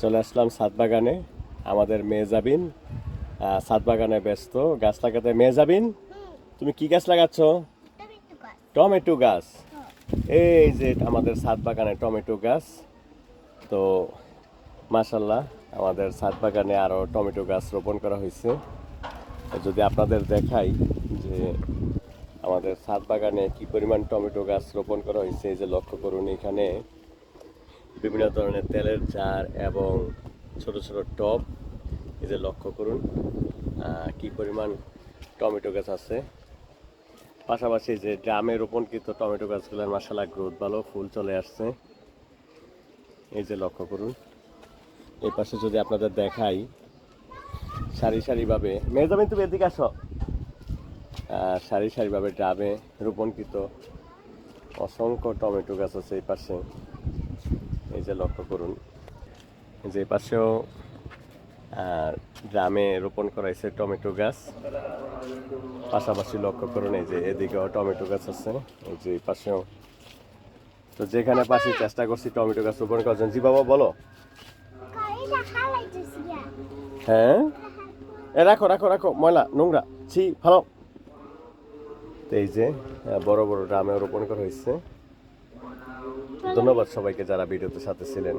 চলে আসলাম সাত বাগানে আমাদের মেজাবিন সাত বাগানে ব্যস্ত, গাছ লাগাতে। মেজাবিন তুমি কি গাছ লাগাচ্ছ? টমেটো গাছ। এই যে আমাদের সাত বাগানে টমেটো গাছ। তো, মাশাল্লাহ, আমাদের সাত বাগানে আরও টমেটো গাছ রোপণ করা হয়েছে। যদি আপনাদের দেখাই যে আমাদের সাত বাগানে কি পরিমাণ টমেটো গাছ রোপণ করা হয়েছে, এই যে লক্ষ্য করুন এখানে। বিভিন্ন ধরনের তেলের জার এবং ছোট ছোট টব এই যে লক্ষ্য করুন কি পরিমাণ টমেটো গাছ আছে। পাশাপাশি যে ড্রামে রোপণকৃত টমেটো গাছগুলোর মাসালা গ্রোথ ভালো, ফুল চলে আসছে। এই যে লক্ষ্য করুন। এই পাশে যদি আপনাদের দেখাই, সারি সারিভাবে, মেজামিন তুমি এদিকে আসো। সারি সারিভাবে ড্রামে রোপণকৃত অসংখ্য টমেটো গাছ আছে এই পাশে। যে লক্ষ্য করুন, যে পাশেও ড্রামে রোপণ করা হয়েছে টমেটো গাছ। পাশাপাশি লক্ষ্য করুন, এই যে এদিকেও টমেটো গাছ আছে, এই যে পাশেও। তো যেখানে পাশে চেষ্টা করছি টমেটো গাছ রোপণ করার জন্য, জি বাবা, বলো। হ্যাঁ? এ, রাখো রাখো রাখো, ময়লা, নোংরা, ছি ভালো তো এই যে বড় বড় ড্রামে রোপণ করা হয়েছে। ধন্যবাদ সবাইকে যারা ভিডিওতে সাথে ছিলেন।